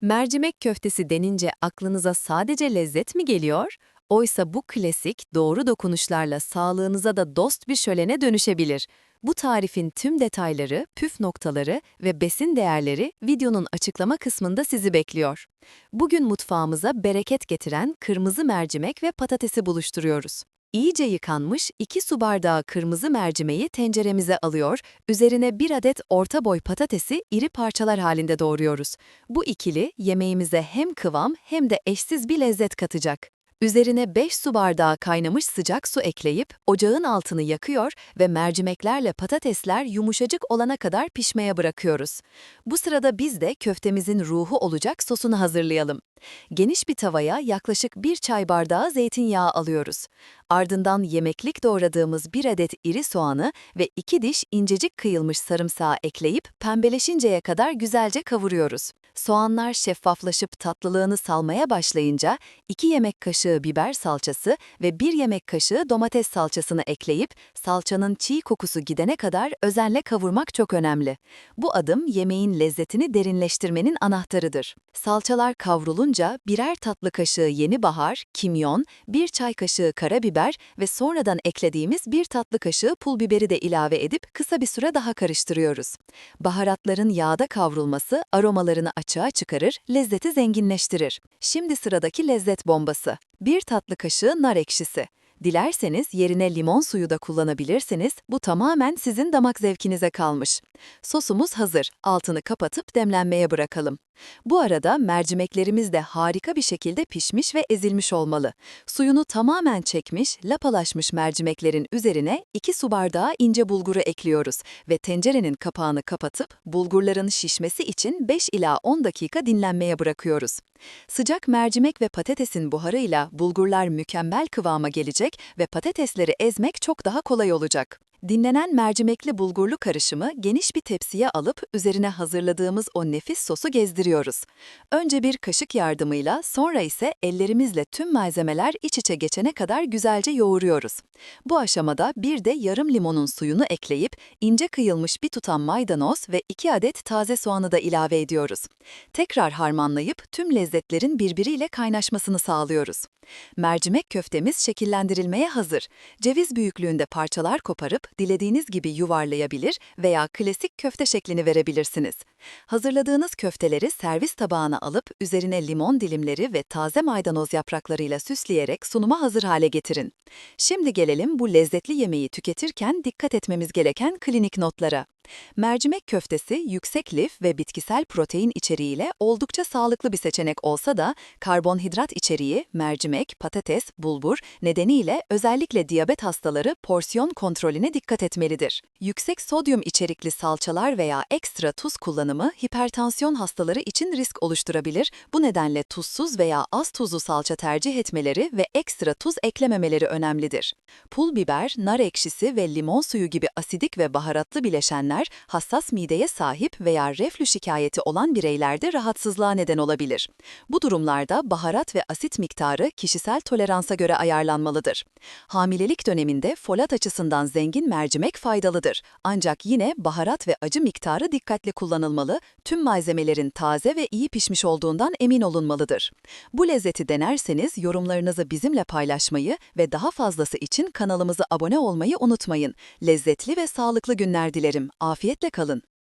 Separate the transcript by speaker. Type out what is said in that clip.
Speaker 1: Mercimek köftesi denince aklınıza sadece lezzet mi geliyor? Oysa bu klasik, doğru dokunuşlarla sağlığınıza da dost bir şölene dönüşebilir. Bu tarifin tüm detayları, püf noktaları ve besin değerleri videonun açıklama kısmında sizi bekliyor. Bugün mutfağımıza bereket getiren kırmızı mercimek ve patatesi buluşturuyoruz. İyice yıkanmış 2 su bardağı kırmızı mercimeği tenceremize alıyor, üzerine 1 adet orta boy patatesi iri parçalar halinde doğruyoruz. Bu ikili yemeğimize hem kıvam hem de eşsiz bir lezzet katacak. Üzerine 5 su bardağı kaynamış sıcak su ekleyip ocağın altını yakıyor ve mercimeklerle patatesler yumuşacık olana kadar pişmeye bırakıyoruz. Bu sırada biz de köftemizin ruhu olacak sosunu hazırlayalım. Geniş bir tavaya yaklaşık 1 çay bardağı zeytinyağı alıyoruz. Ardından yemeklik doğradığımız 1 adet iri soğanı ve 2 diş incecik kıyılmış sarımsağı ekleyip pembeleşinceye kadar güzelce kavuruyoruz. Soğanlar şeffaflaşıp tatlılığını salmaya başlayınca 2 yemek kaşığı biber salçası ve 1 yemek kaşığı domates salçasını ekleyip salçanın çiğ kokusu gidene kadar özenle kavurmak çok önemli. Bu adım yemeğin lezzetini derinleştirmenin anahtarıdır. Salçalar kavrulunca birer tatlı kaşığı yeni bahar, kimyon, 1 çay kaşığı karabiber ve sonradan eklediğimiz 1 tatlı kaşığı pul biberi de ilave edip kısa bir süre daha karıştırıyoruz. Baharatların yağda kavrulması aromalarını açığa çıkarır, lezzeti zenginleştirir. Şimdi sıradaki lezzet bombası. 1 tatlı kaşığı nar ekşisi. Dilerseniz yerine limon suyu da kullanabilirsiniz, bu tamamen sizin damak zevkinize kalmış. Sosumuz hazır, altını kapatıp demlenmeye bırakalım. Bu arada mercimeklerimiz de harika bir şekilde pişmiş ve ezilmiş olmalı. Suyunu tamamen çekmiş, lapalaşmış mercimeklerin üzerine 2 su bardağı ince bulguru ekliyoruz ve tencerenin kapağını kapatıp bulgurların şişmesi için 5 ila 10 dakika dinlenmeye bırakıyoruz. Sıcak mercimek ve patatesin buharıyla bulgurlar mükemmel kıvama gelecek ve patatesleri ezmek çok daha kolay olacak. Dinlenen mercimekli bulgurlu karışımı geniş bir tepsiye alıp üzerine hazırladığımız o nefis sosu gezdiriyoruz. Önce bir kaşık yardımıyla sonra ise ellerimizle tüm malzemeler iç içe geçene kadar güzelce yoğuruyoruz. Bu aşamada bir de yarım limonun suyunu ekleyip ince kıyılmış bir tutam maydanoz ve 2 adet taze soğanı da ilave ediyoruz. Tekrar harmanlayıp tüm lezzetlerin birbiriyle kaynaşmasını sağlıyoruz. Mercimek köftemiz şekillendirilmeye hazır. Ceviz büyüklüğünde parçalar koparıp dilediğiniz gibi yuvarlayabilir veya klasik köfte şeklini verebilirsiniz. Hazırladığınız köfteleri servis tabağına alıp üzerine limon dilimleri ve taze maydanoz yapraklarıyla süsleyerek sunuma hazır hale getirin. Şimdi gelelim bu lezzetli yemeği tüketirken dikkat etmemiz gereken klinik notlara. Mercimek köftesi yüksek lif ve bitkisel protein içeriğiyle oldukça sağlıklı bir seçenek olsa da karbonhidrat içeriği mercimek, patates, bulgur nedeniyle özellikle diyabet hastaları porsiyon kontrolüne dikkat etmelidir. Yüksek sodyum içerikli salçalar veya ekstra tuz kullanımı hipertansiyon hastaları için risk oluşturabilir. Bu nedenle tuzsuz veya az tuzlu salça tercih etmeleri ve ekstra tuz eklememeleri önemlidir. Pul biber, nar ekşisi ve limon suyu gibi asidik ve baharatlı bileşenler hassas mideye sahip veya reflü şikayeti olan bireylerde rahatsızlığa neden olabilir. Bu durumlarda baharat ve asit miktarı kişisel toleransa göre ayarlanmalıdır. Hamilelik döneminde folat açısından zengin mercimek faydalıdır. Ancak yine baharat ve acı miktarı dikkatli kullanılmalı, tüm malzemelerin taze ve iyi pişmiş olduğundan emin olunmalıdır. Bu lezzeti denerseniz yorumlarınızı bizimle paylaşmayı ve daha fazlası için kanalımıza abone olmayı unutmayın. Lezzetli ve sağlıklı günler dilerim. Afiyetle kalın.